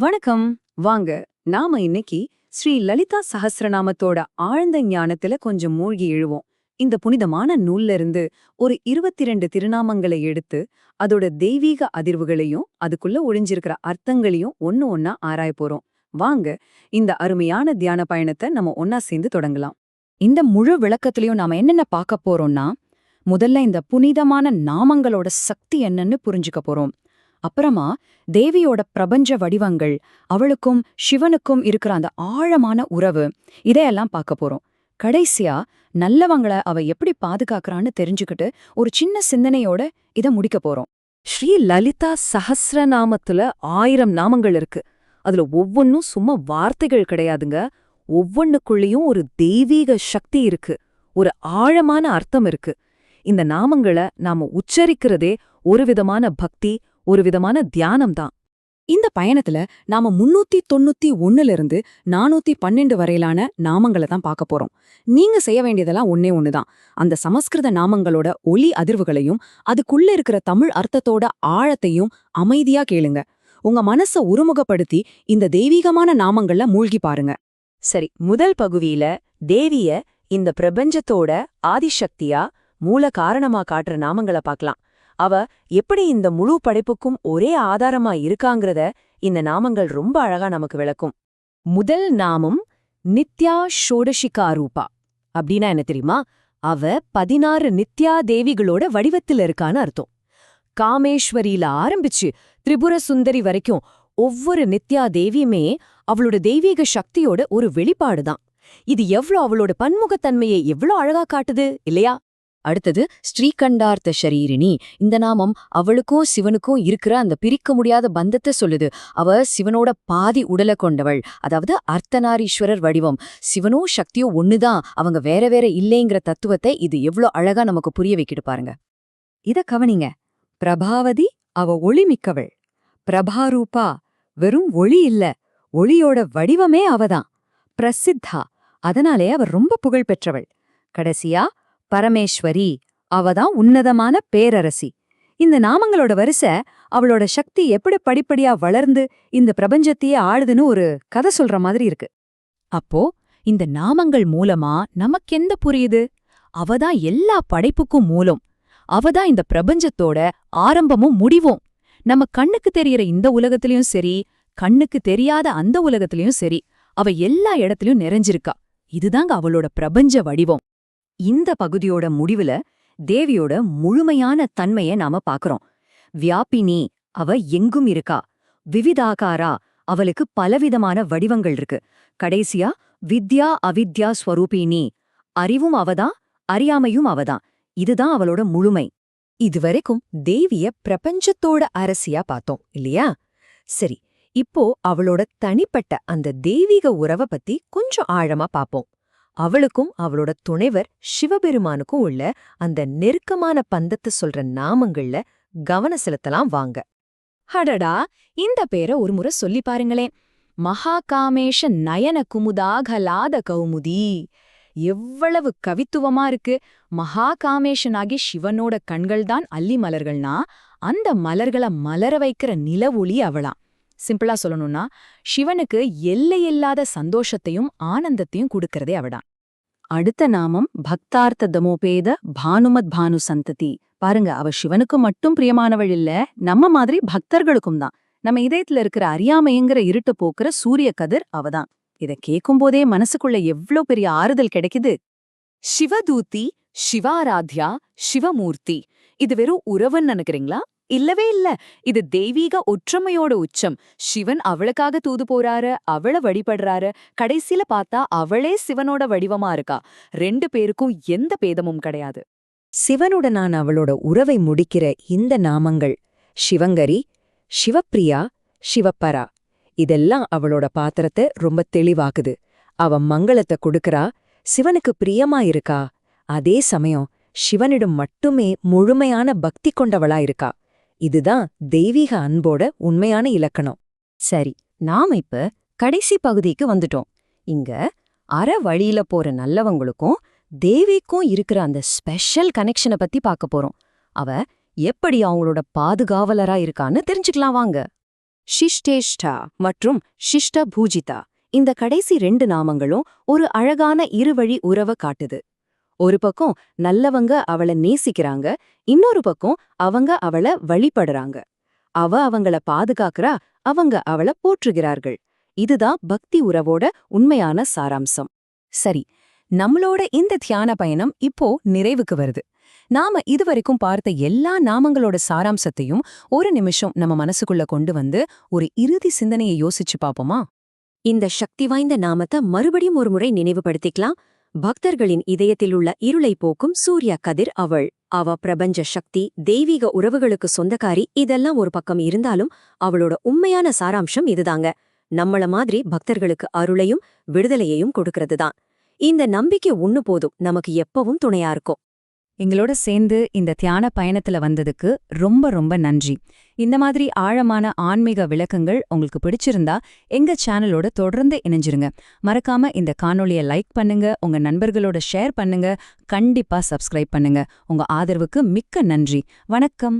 வணக்கம். வாங்க நாம இன்னைக்கு ஸ்ரீ லலிதா சஹசிரநாமத்தோட ஆழ்ந்த ஞானத்துல கொஞ்சம் மூழ்கி எழுவோம். இந்த புனிதமான நூல்ல இருந்து ஒரு இருபத்தி ரெண்டு திருநாமங்களை எடுத்து அதோட தெய்வீக அதிர்வுகளையும் அதுக்குள்ள ஒளிஞ்சிருக்கிற அர்த்தங்களையும் ஒன்னு ஒன்னா ஆராய போறோம். வாங்க இந்த அருமையான தியான பயணத்தை நம்ம ஒன்னா சேர்ந்து தொடங்கலாம். இந்த முழு விளக்கத்திலையும் நாம என்னென்ன பார்க்க போறோம்னா முதல்ல இந்த புனிதமான நாமங்களோட சக்தி என்னன்னு புரிஞ்சுக்க போறோம். அப்புறமா தேவியோட பிரபஞ்ச வடிவங்கள் அவளுக்கும் சிவனுக்கும் இருக்கிற அந்த ஆழமான உறவு இதையெல்லாம் பார்க்க போறோம். கடைசியா நல்லவங்கள அவ எப்படி பாதுகாக்கறான்னு தெரிஞ்சுக்கிட்டு ஒரு சின்ன சிந்தனையோட இத முடிக்க போறோம். ஸ்ரீ லலிதா சஹசிரநாமத்துல ஆயிரம் நாமங்கள் இருக்கு. அதுல ஒவ்வொன்னும் சும்மா வார்த்தைகள் கிடையாதுங்க. ஒவ்வொன்னுக்குள்ளேயும் ஒரு தெய்வீக சக்தி இருக்கு. ஒரு ஆழமான அர்த்தம் இருக்கு. இந்த நாமங்களை நாம உச்சரிக்கிறதே ஒரு விதமான பக்தி ஒரு விதமான தியானம் தான் இந்த பயணத்துல நாம முன்னூத்தி தொண்ணூத்தி ஒன்னுல இருந்து நானூத்தி பன்னெண்டு வரையிலான நாமங்களை தான் பார்க்க போறோம். நீங்க செய்ய வேண்டியதெல்லாம் ஒன்னே ஒண்ணுதான். அந்த சமஸ்கிருத நாமங்களோட ஒலி அதிர்வுகளையும் அதுக்குள்ள இருக்கிற தமிழ் அர்த்தத்தோட ஆழத்தையும் அமைதியா கேளுங்க. உங்க மனச ஒருமுகப்படுத்தி இந்த தெய்வீகமான நாமங்கள்ல மூழ்கி பாருங்க. சரி முதல் பகுதியில தேவிய இந்த பிரபஞ்சத்தோட ஆதிசக்தியா மூல காரணமா காட்டுற நாமங்களை பார்க்கலாம். அவ எப்படி இந்த முழு படைப்புக்கும் ஒரே ஆதாரமா இருக்காங்கிறத இந்த நாமங்கள் ரொம்ப அழகா நமக்கு விளக்கும். முதல் நாமம் நித்யா ஷோடஷிகா ரூபா. அப்படின்னா என்ன தெரியுமா? அவ பதினாறு நித்யா தேவிகளோட வடிவத்தில் இருக்கான்னு அர்த்தம். காமேஸ்வரியில ஆரம்பிச்சு திரிபுர சுந்தரி வரைக்கும் ஒவ்வொரு நித்யா தேவியுமே அவளோட தெய்வீக சக்தியோட ஒரு வெளிப்பாடுதான். இது எவ்ளோ அவளோட பன்முகத்தன்மையை எவ்ளோ அழகா காட்டுது இல்லையா? அடுத்தது ஸ்ரீகண்டார்த்த ஷரீரிணி. இந்த நாமம் அவளுக்கும் சிவனுக்கும் இருக்கிற அந்த பிரிக்க முடியாத பந்தத்தை சொல்லுது. அவ சிவனோட பாதி உடலை கொண்டவள். அதாவது அர்த்தநாரீஸ்வரர் வடிவம். சிவனோ சக்தியோ ஒண்ணுதான். அவங்க வேற வேற இல்லைங்கிற தத்துவத்தை இது எவ்ளோ அழகா நமக்கு புரிய வைக்கிட்டு பாருங்க. இத கவனிங்க. பிரபாவதி அவ ஒளிமிக்கவள். பிரபாரூபா வெறும் ஒளி இல்ல. ஒளியோட வடிவமே அவதான். பிரசித்தா. அதனாலே அவர் ரொம்ப புகழ் பெற்றவள். கடைசியா பரமேஸ்வரி அவதான் உன்னதமான பேரரசி. இந்த நாமங்களோட வரிசை அவளோட சக்தி எப்படி படிப்படியா வளர்ந்து இந்த பிரபஞ்சத்தையே ஆளுதுன்னு ஒரு கதை சொல்ற மாதிரி இருக்கு. அப்போ இந்த நாமங்கள் மூலமா நமக்கெந்த புரியுது? அவதான் எல்லா படைப்புக்கும் மூலம் அவதான் இந்த பிரபஞ்சத்தோட ஆரம்பமும் முடிவும். நம்ம கண்ணுக்கு தெரியற இந்த உலகத்திலயும் சரி கண்ணுக்கு தெரியாத அந்த உலகத்திலயும் சரி அவ எல்லா இடத்துலயும் நிறைஞ்சிருக்கா. இதுதாங்க அவளோட பிரபஞ்ச வடிவம். இந்த பகுதியோட முடிவுல தேவியோட முழுமையான தன்மைய நாம பாக்குறோம். வியாபினி அவ எங்கும் இருக்கா? விவிதாகாரா? அவளுக்கு பலவிதமான வடிவங்கள் இருக்கு. கடைசியா வித்யா அவித்யா ஸ்வரூபினி. அறிவும் அவதான் அறியாமையும் அவதான். இதுதான் அவளோட முழுமை. இதுவரைக்கும் தேவிய பிரபஞ்சத்தோட அரசியா பார்த்தோம் இல்லையா? சரி இப்போ அவளோட தனிப்பட்ட அந்த தெய்வீக உறவ பத்தி கொஞ்சம் ஆழமா பாப்போம். அவளுக்கும் அவளோட துணைவர் சிவபெருமானுக்கும் உள்ள அந்த நெருக்கமான பந்தத்தை சொல்ற நாமங்கள்ல கவன செலுத்தலாம் வாங்க. ஹடடா இந்த பேரை ஒரு முறை சொல்லி பாருங்களேன். மகாகாமேஷ நயன குமுதாகலாத கௌமுதி. எவ்வளவு கவித்துவமா இருக்கு. மகாகாமேஷனாகி சிவனோட கண்கள்தான் அல்லி மலர்கள்னா அந்த மலர்களை மலர வைக்கிற நிலவொளி அவளாம். சிம்பிளா சொல்லணும்னா சிவனுக்கு எல்லையில்லாத சந்தோஷத்தையும் ஆனந்தத்தையும் கொடுக்கறதே அவடான் அடுத்த நாமம் பக்தார்த்த தமோபேத பானுமத் பானு சந்ததி. பாருங்க அவ சிவனுக்கு மட்டும் பிரியமானவள் இல்ல நம்ம மாதிரி பக்தர்களுக்கும் தான். நம்ம இதயத்துல இருக்கிற அறியாமைங்கிற இருட்டு போக்குற சூரிய கதிர் அவதான். இத கேக்கும்போதே மனசுக்குள்ள எவ்ளோ பெரிய ஆறுதல் கிடைக்குது? சிவதூதி சிவாராத்யா சிவமூர்த்தி. இது வெறும் உறவுன்னு நினைக்கிறீங்களா? இல்லவே இல்ல. இது தெய்வீக ஒற்றுமையோட உச்சம். சிவன் அவளுக்காக தூது போறாரு அவளை வழிபடுறாரு. கடைசில பார்த்தா அவளே சிவனோட வடிவமா இருக்கா. ரெண்டு பேருக்கும் எந்த பேதமும் கிடையாது. சிவனுடனான அவளோட உறவை முடிக்கிற இந்த நாமங்கள் சிவங்கரி சிவப்பிரியா சிவப்பரா இதெல்லாம் அவளோட பாத்திரத்தை ரொம்ப தெளிவாக்குது. அவ மங்களத்தை கொடுக்கறா சிவனுக்கு பிரியமா இருக்கா. அதே சமயம் சிவனிடம் மட்டுமே முழுமையான பக்தி கொண்டவளா இருக்கா. இதுதான் தெய்வீக அன்போட உண்மையான இலக்கணம். சரி நாம இப்ப கடைசி பகுதிக்கு வந்துட்டோம். இங்க அற வழியில போற நல்லவங்களுக்கும் தேவிக்கும் இருக்கிற அந்த ஸ்பெஷல் கனெக்ஷனை பத்தி பார்க்க போறோம். அவ எப்படி அவங்களோட பாதுகாவலரா இருக்கான்னு தெரிஞ்சுக்கலாம் வாங்க. ஷிஷ்டேஷ்டா மற்றும் ஷிஷ்ட பூஜிதா இந்த கடைசி ரெண்டு நாமங்களும் ஒரு அழகான இருவழி உறவ காட்டுது. ஒரு பக்கம் நல்லவங்க அவள நேசிக்கிறாங்க இன்னொரு பக்கம் அவங்க அவள வழிபடுறாங்க. அவ அவங்கள பாதுகாக்கிறா அவங்க அவள போற்றுகிறார்கள். இதுதான் பக்தி உறவோட உண்மையான சாராம்சம். சரி நம்மளோட இந்த தியான பயணம் இப்போ நிறைவுக்கு வருது. நாம இதுவரைக்கும் பார்த்த எல்லா நாமங்களோட சாராம்சத்தையும் ஒரு நிமிஷம் நம்ம மனசுக்குள்ள கொண்டு வந்து ஒரு இறுதி சிந்தனையை யோசிச்சு பாப்போமா இந்த சக்தி வாய்ந்த நாமத்தை மறுபடியும் ஒரு முறை நினைவுபடுத்திக்கலாம். பக்தர்களின் இதயத்தில் உள்ள இருளை போக்கும் சூர்யா கதிர் அவள். அவ பிரபஞ்ச சக்தி தெய்வீக உறவுகளுக்கு சொந்தக்காரி இதெல்லாம் ஒரு பக்கம் இருந்தாலும் அவளோட உண்மையான சாராம்சம் இதுதாங்க. நம்மள மாதிரி பக்தர்களுக்கு அருளையும் விடுதலையையும் கொடுக்கறதுதான். இந்த நம்பிக்கை ஒண்ணு போதும் நமக்கு எப்பவும் துணையா இருக்கும். எங்களோட சேர்ந்து இந்த தியான பயணத்துல வந்ததுக்கு ரொம்ப ரொம்ப நன்றி. இந்த மாதிரி ஆழமான ஆன்மீக விளக்கங்கள் உங்களுக்கு பிடிச்சிருந்தா எங்க சேனலோட தொடர்ந்து இணைஞ்சிருங்க. மறக்காம இந்த காணொளிய லைக் பண்ணுங்க உங்க நண்பர்களோட ஷேர் பண்ணுங்க கண்டிப்பா சப்ஸ்கிரைப் பண்ணுங்க. உங்க ஆதரவுக்கு மிக்க நன்றி. வணக்கம்.